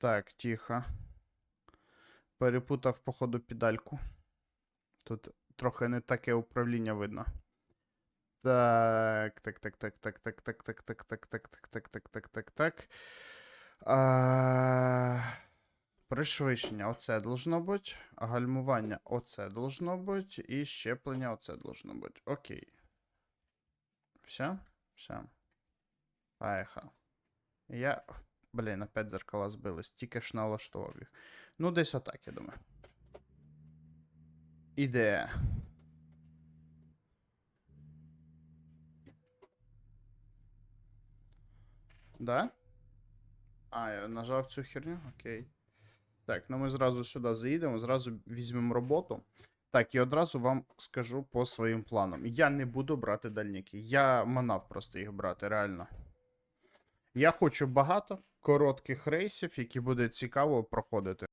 Так, тихо. Перепутав, походу, педальку. Тут трохи не таке управління видно. Так, так, так, так, так, так, так, так, так, так, так, так, так, так, так, так, так. Пришвидшення, оце должно бути. Гальмування, оце должно бути. І щеплення, оце должно бути. Окей. Все? Все. Поїхав. Я. Блін, опять зеркала збились. Тільки ж налаштував їх. Ну, десь отак, я думаю. Ідея. Да? А, я нажав цю херню? Окей. Так, ну ми зразу сюди заїдемо, зразу візьмемо роботу. Так, і одразу вам скажу по своїм планам. Я не буду брати дальніки. Я манав просто їх брати, реально. Я хочу багато коротких рейсів, які буде цікаво проходити.